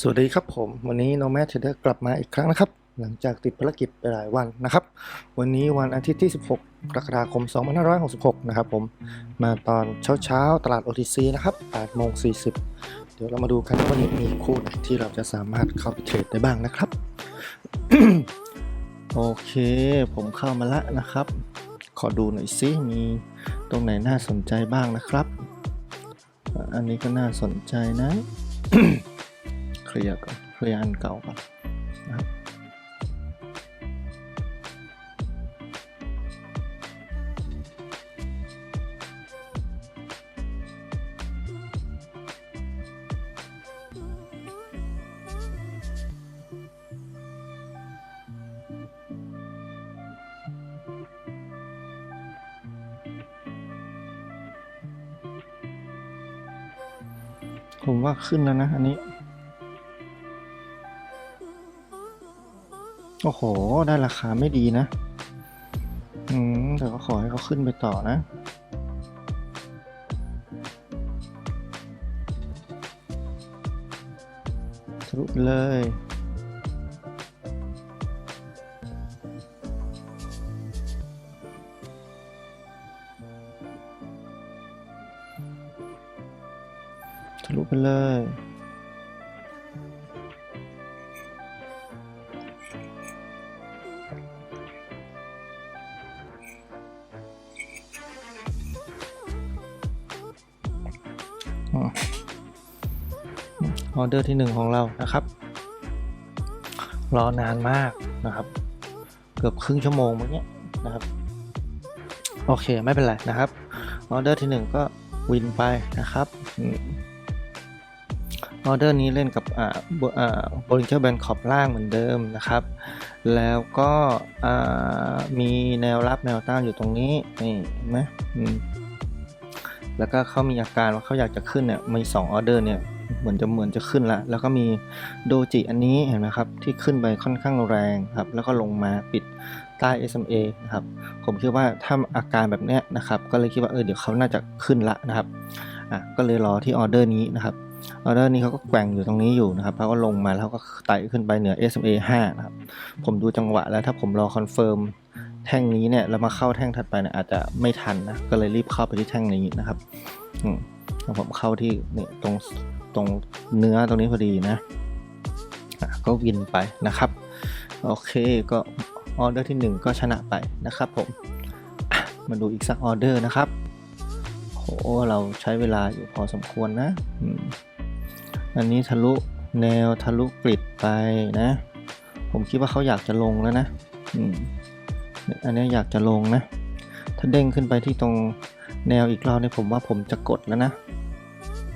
สวัสดีครับผมวันนี้ Nomad Trader กลับมาอีกครั้งนะครับ หลังจากติดภารกิจไปหลายวันนะครับ วันนี้วันอาทิตย์ที่ 16กรกฎาคม 2566 นะครับผมมาตอนเช้าๆ ตลาด OTC นะครับ8โมง40 เดี๋ยวเรามาดูกันว่าวันนี้มีคู่ไหนที่เราจะสามารถเข้าไปเทรดได้บ้างนะครับ โอเค ผมเข้ามาล้วนะครับ ขอดูหน่อยซิมีตรงไหนน่าสนใจบ้างนะครับ อันนี้ก็น่าสนใจนะ ลียร์ก่อนเคลียร์อันเก่าก่อนนะครับผมว่าขึ้นแล้วนะอันนี้ โอ้โห ได้ราคาไม่ดีนะ อืมแต่ก็ขอให้เขาขึ้นไปต่อนะทะลุไปเลย ทะลุไปเลย ออเดอร์ที่หนึ่งของเรานะครับ รอนานมากนะครับ เกือบครึ่งชั่วโมงเมื่อกี้นะครับ โอเคไม่เป็นไรนะครับ ออเดอร์ที่หนึ่งก็วินไปนะครับออเดอร์นี้เล่นกับอ่าบอ่าบริเจอร์แบนขอบล่างเหมือนเดิมนะครับ แล้วก็อ่ามีแนวรับแนวต้านอยู่ตรงนี้นี่เห็นไหมอืม แล้วก็เขามีอาการว่าเขาอยากจะขึ้นเนี่ยมีสองออเดอร์เนี่ยเหมือนจะเหมือนจะขึ้นละแล้วก็มีโดจิอันนี้เห็นไหมครับที่ขึ้นไปค่อนข้างแรงครับแล้วก็ลงมาปิดใต้ SMA นะครับผมคิดว่าถ้าอาการแบบเนี้ยนะครับก็เลยคิดว่าเออเดี๋ยวเขาน่าจะขึ้นละนะครับอะก็เลยรอที่ออเดอร์นี้นะครับออเดอร์นี้เขาก็แกว่งอยู่ตรงนี้อยู่นะครับเขาก็ลงมาแล้วก็ไต่ขึ้นไปเหนือ SMA 5 นะครับผมดูจังหวะแล้วถ้าผมรอคอนเฟิร์ม แท่งนี้เนี่ยแล้วมาเข้าแท่งถัดไปเนี่ยอาจจะไม่ทันนะก็เลยรีบเข้าไปที่แท่งนี้นะครับอืมผมเข้าที่เนี่ยตรงตรงเนื้อตรงนี้พอดีนะอะก็วินไปนะครับ โอเคก็ออเดอร์ที่ 1 ก็ชนะไปนะครับผมมาดูอีกสักออเดอร์นะครับโหเราใช้เวลาอยู่พอสมควรนะอันนี้ทะลุแนวทะลุกริดไปนะ ผมคิดว่าเขาอยากจะลงแล้วนะ อืม อันนี้อยากจะลงนะ ถ้าเด้งขึ้นไปที่ตรงแนวอีกรอบเนี่ยผมว่าผมจะกดแล้วนะ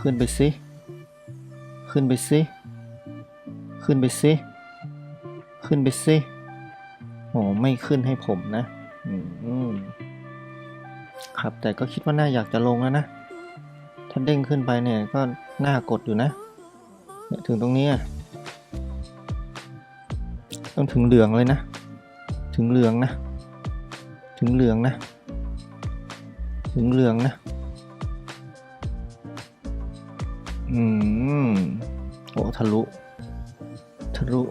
ขึ้นไปสิ ขึ้นไปสิ ขึ้นไปสิ ขึ้นไปสิ โอ้ไม่ขึ้นให้ผมนะ อืมครับแต่ก็คิดว่าน่าอยากจะลงแล้วนะ ถ้าเด้งขึ้นไปเนี่ยก็น่ากดอยู่นะเนี่ยถึงตรงนี้อะต้องถึงเหลืองเลยนะ ถึงเหลืองนะ ถึงเหลืองนะ ถึงเหลืองนะ อืม โอ้ทะลุ ทะลุ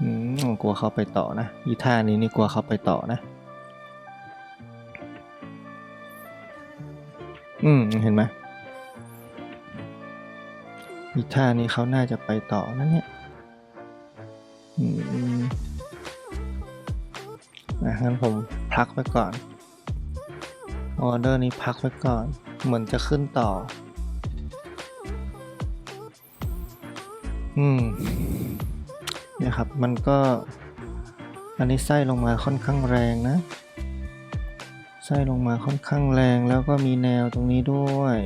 อืม กลัวเขาไปต่อนะอีท่านี้นี่กลัวเขาไปต่อนะ อืม เห็นไหมอีท่านี้เขาน่าจะไปต่อนะเนี่ย อืม งั้นผมพักไว้ก่อน ออเดอร์นี้พักไว้ก่อน เหมือนจะขึ้นต่อ อืมเนี่ยครับ มันก็ อันนี้ไส้ลงมาค่อนข้างแรงนะ ไส้ลงมาค่อนข้างแรงแล้วก็มีแนวตรงนี้ด้วย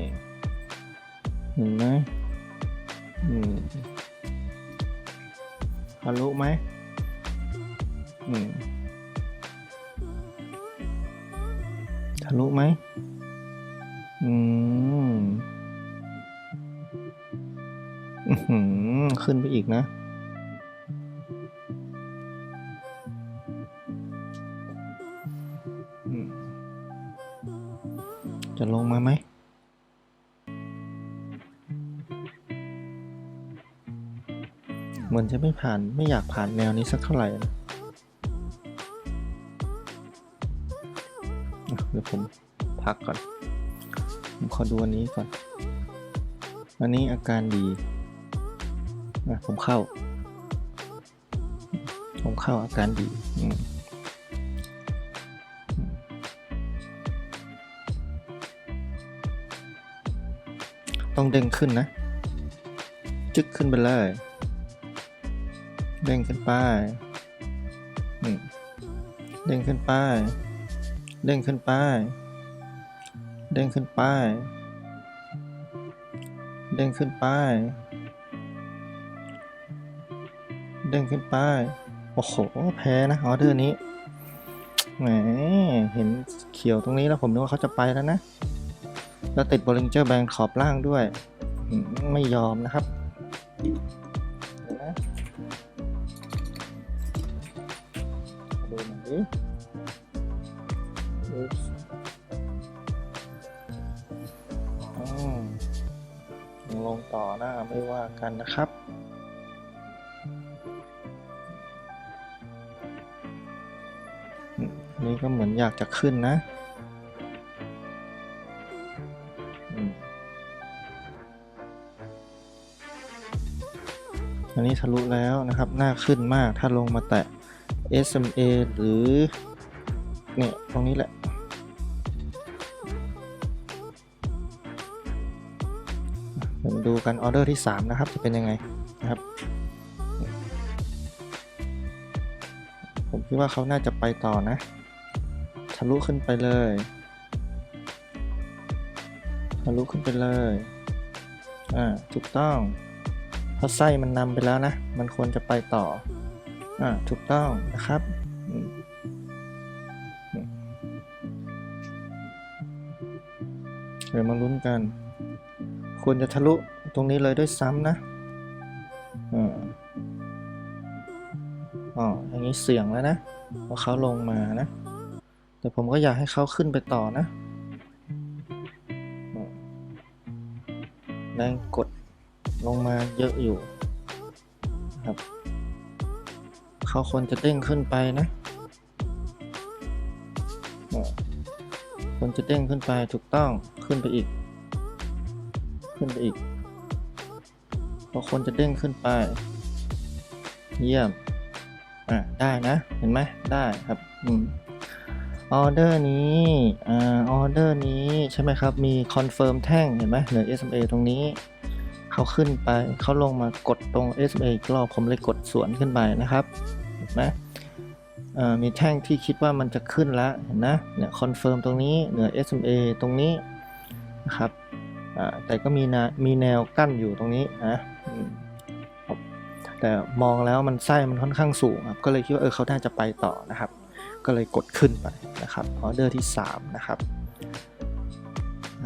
เห็นไหมอืมทะลุไหมอืมะลุไหมอืมอื้อหือขึ้นไปอีกนะ จะลงมาไหม เหมือนจะไม่ผ่านไม่อยากผ่านแนวนี้สักเท่าไหร่ ผมพักก่อน ผมขอดูอันนี้ก่อน อันนี้อาการดีอะผมเข้า ผมเข้าอาการดีอืมต้องเด้งขึ้นนะ จึ๊กขึ้นไปเลย เด้งขึ้นไปเด้งขึ้นไป เด้งขึ้นไปเด้งขึ้นไปเด้งขึ้นไปเด้งขึ้นไป โอ้โห แพ้นะออเดอร์นี้ แหม เห็นเขียวตรงนี้แล้วผมนึกว่าเขาจะไปแล้วนะ แล้วติดบอลลิงเจอร์แบงขอบล่างด้วย ไม่ยอมนะครับ กันนะครับ นี่ก็เหมือนอยากจะขึ้นนะอันนี้ทะลุแล้วนะครับ หน้าขึ้นมากถ้าลงมาแตะ SMA หรือ เนี่ย ตรงนี้แหละ ดูกันออเดอร์ที่ 3 นะครับ จะเป็นยังไงนะครับ ผมคิดว่าเขาน่าจะไปต่อนะ ทะลุขึ้นไปเลย ทะลุขึ้นไปเลย อ่า ถูกต้องเพราะไส้มันนำไปแล้วนะ มันควรจะไปต่อ อ่า ถูกต้องนะครับเดี๋ยวมาลุ้นกัน ควรจะทะลุ ตรงนี้เลยด้วยซ้ำนะอ๋ออย่างนี้เสี่ยงแล้วนะเพราเขาลงมานะ แต่ผมก็อยากให้เขาขึ้นไปต่อนะแรงกดลงมาเยอะอยู่ครับ เขาควรจะเด้งขึ้นไปนะควรจะเด้งขึ้นไปถูกต้องขึ้นไปอีก ขึ้นไปอีก เขาควรจะเด้งขึ้นไป เยี่ยม อะได้นะ เห็นไหมได้ครับอืมออเดอร์นี้ อ่า ออเดอร์นี้ใช่ไหมครับ มีคอนเฟิร์มแท่งเห็นไหมเหนือ SMA ตรงนี้ เขาขึ้นไป เขาลงมากดตรง SMA อีกรอบ ผมเลยกดสวนขึ้นไปนะครับ เห็นไหมมีแท่งที่คิดว่ามันจะขึ้นแล้วเห็นนะ เนี่ยคอนเฟิร์มตรงนี้เหนือ SMA ตรงนี้นะครับอ่าแต่ก็มีนะมีแนวกั้นอยู่ตรงนี้นะอืมครับ แต่มองแล้วมันไส้มันค่อนข้างสูงครับ ก็เลยคิดว่าเออเขาน่าจะไปต่อนะครับ ก็เลยกดขึ้นไปนะครับ ออเดอร์ที่ 3 นะครับ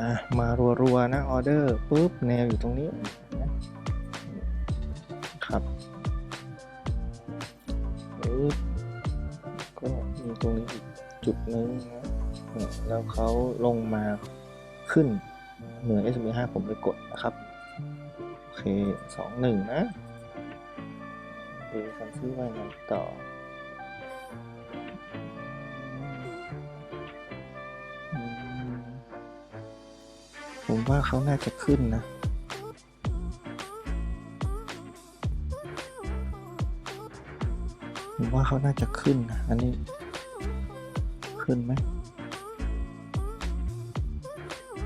อะมารัวๆนะออเดอร์ปุ๊บแนวอยู่ตรงนี้นะครับปึ๊บก็มีตรงนี้อีกจุดนึงนะแล้วเขาลงมาขึ้นเหนือ s m 5ผมเลยกดนะครับ สองหนึ่งนะดูกันซิว่าไงต่อผมว่าเขาน่าจะขึ้นนะผมว่าเขาน่าจะขึ้นนะ อันนี้ ขึ้นไหม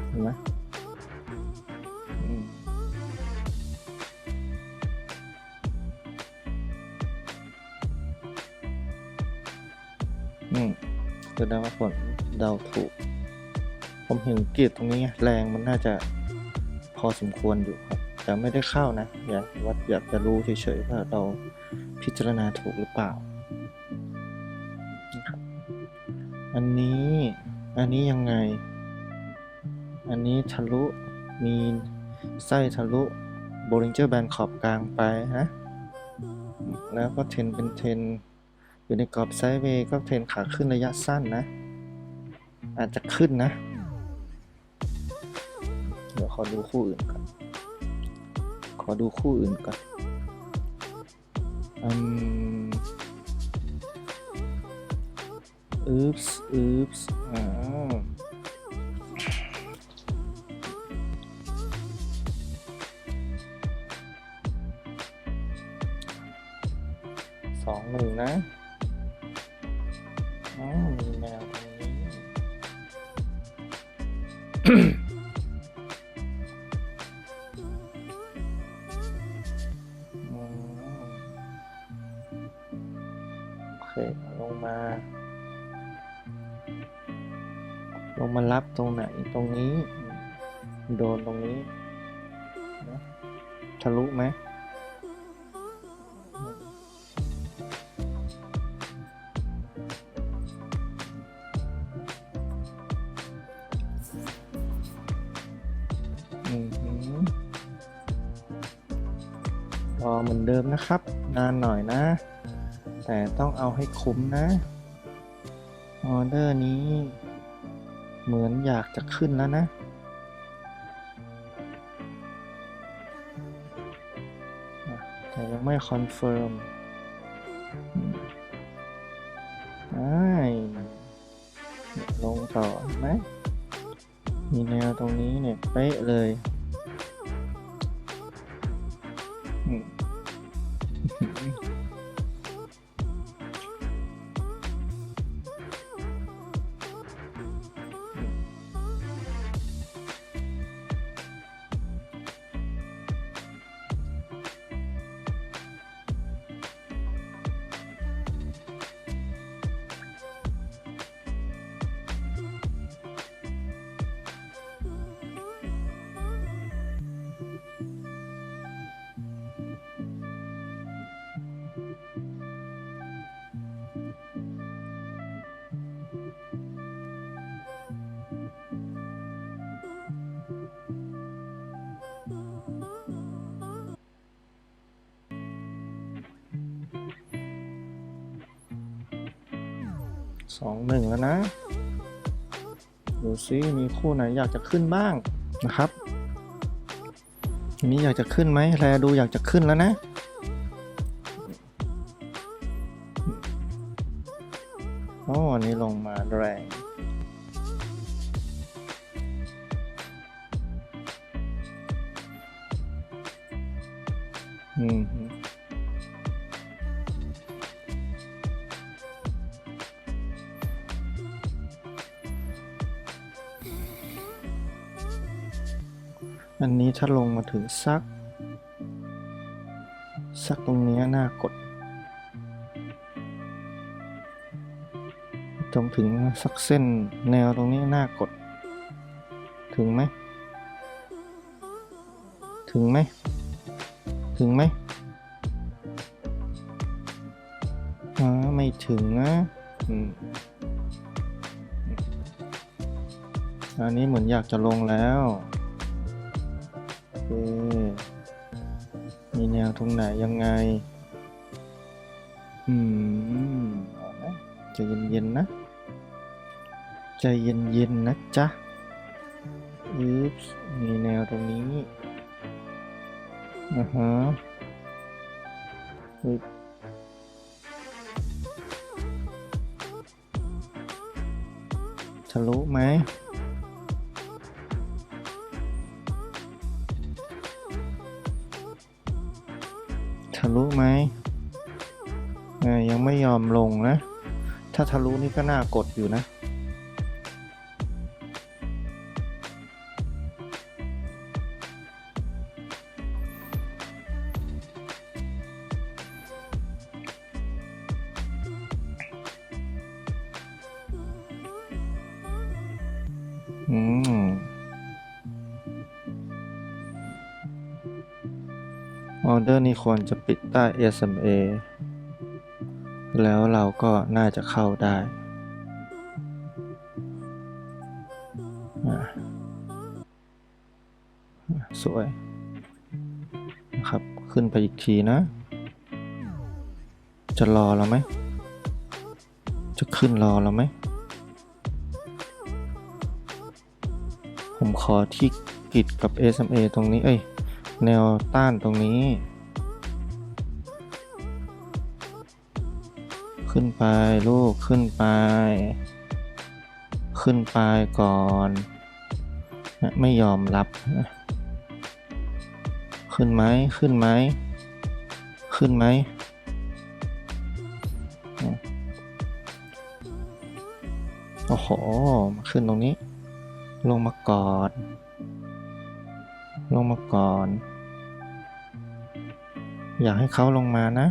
เห็นไหม แสดงว่าผลเดาถูก ผมเห็นกรีดตรงนี้แรงมันน่าจะพอสมควรอยู่ครับ แต่ไม่ได้เข้านะ อยากวัดอยากจะรู้เฉยๆว่าเราพิจารณาถูกหรือเปล่านะครับอันนี้อันนี้ยังไง อันนี้ทะลุมีไส้ทะลุโบลิงเจอร์แบนขอบกลางไปนะ แล้วก็เทรนเป็นเทรน อยู่ในกรอบไซด์เวย์ก็เทรนขาขึ้นระยะสั้นนะ อาจจะขึ้นนะ เดี๋ยวขอดูคู่อื่นก่อน ขอดูคู่อื่นก่อนอืม oops oops อ่าสองหนึ่งนะ โอเคลงมา ลงมารับตรงไหนตรงนี้ โดนตรงนี้ ทะลุไหม นะครับ นานหน่อยนะ แต่ต้องเอาให้คุ้มนะ ออเดอร์นี้ เหมือนอยากจะขึ้นแล้วนะ แต่ยังไม่คอนเฟิร์มอืมอ้ายเนี่ยลงต่อไหมมีแนวตรงนี้เนี่ยเป๊ะเลย สองหนึ่งแล้วนะ ดูซิมีคู่ไหนอยากจะขึ้นบ้างนะครับนนี้อยากจะขึ้นไหมแลดูอยากจะขึ้นแล้วนะ อันนี้ถ้าลงมาถึงสักสักตรงนี้น่ากดจงถึงสักเส้นแนวตรงนี้น่ากด ถึงไหม ถึงไหม ถึงไหมอ๋อไม่ถึงนะอืมอันนี้เหมือนอยากจะลงแล้ว มีแนวตรงไหนยังไง อืมเอานะเย็นๆนะ ใจเย็นๆนะจ๊ะอึ๊บมีแนวตรงนี้อ่าฮะอึ๊บทะลุไหม ลุไหมยังไม่ยอมลงนะ ถ้าทะลุนี่ก็น่ากดอยู่นะ ออเดอร์นี้ควรจะปิดใต้ SMA แล้วเราก็น่าจะเข้าได้ สวยครับ ขึ้นไปอีกทีนะ จะรอเราไหม จะขึ้นรอเราไหม ผมขอที่กิดกับ SMA ตรงนี้ เอ้ย แนวต้านตรงนี้ ขึ้นไปลูกขึ้นไป ขึ้นไปก่อน ไม่ยอมรับ ขึ้นไหมขึ้นไหมขึ้นไหมโอ้โห มาขึ้นตรงนี้ ลงมาก่อน ลงมาก่อน อยากให้เขาลงมานะ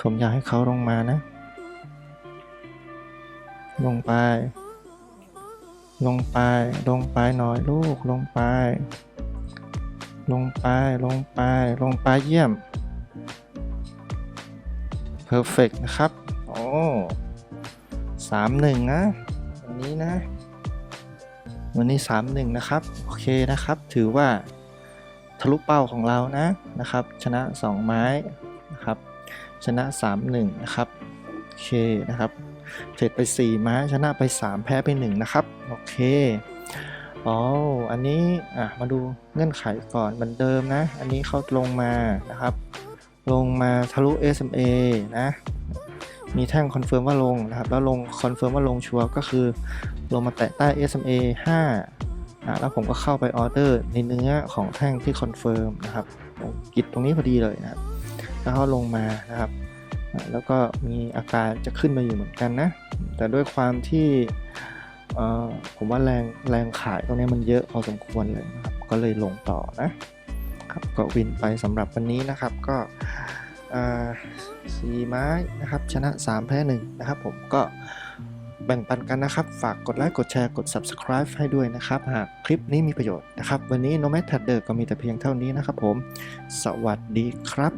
ผมอยากให้เขาลงมานะ ลงไป ลงไป ลงไปหน่อยลูก ลงไป ลงไป ลงไป ลงไปเยี่ยม perfect นะครับ โอ้สามหนึ่งนะวันนี้นะ วันนี้สามหนึ่งนะครับ โอเคนะครับ ถือว่าทะลุเป้าของเรานะนะครับ ชนะ 2 ไม้นะครับ ชนะ 3-1 นะครับ โอเคนะครับเทรดไป 4 ไม้ชนะไป 3 แพ้ไป 1 นะครับ โอเคอ๋ออันนี้อะมาดูเงื่อนไขก่อนเหมือนเดิมนะ อันนี้เขาลงมานะครับ ลงมาทะลุ SMA นะ มีแท่งคอนเฟิร์มว่าลงนะครับ แล้วลงคอนเฟิร์มว่าลงชัวร์ก็คือ ลงมาแตะใต้ SMA 5อะแล้วผมก็เข้าไปออเดอร์ในเนื้อของแท่งที่คอนเฟิร์มนะครับกิดตรงนี้พอดีเลยนะครับ แล้วลงมานะครับ แล้วก็มีอาการจะขึ้นมาอยู่เหมือนกันนะ แต่ด้วยความที่ผมว่าแรงแรงขายตรงนี้มันเยอะพอสมควรเลยนะครับ ก็เลยลงต่อนะครับ ก็วินไปสำหรับวันนี้นะครับก็ สี่ไม้นะครับ ชนะ 3 แพ้1นะครับผมก็แบ่งปันกันนะครับ ฝากกดไลค์กดแชร์กด subscribe ให้ด้วยนะครับ หากคลิปนี้มีประโยชน์นะครับ วันนี้ Nomad Trader ก็มีแต่เพียงเท่านี้นะครับผม สวัสดีครับ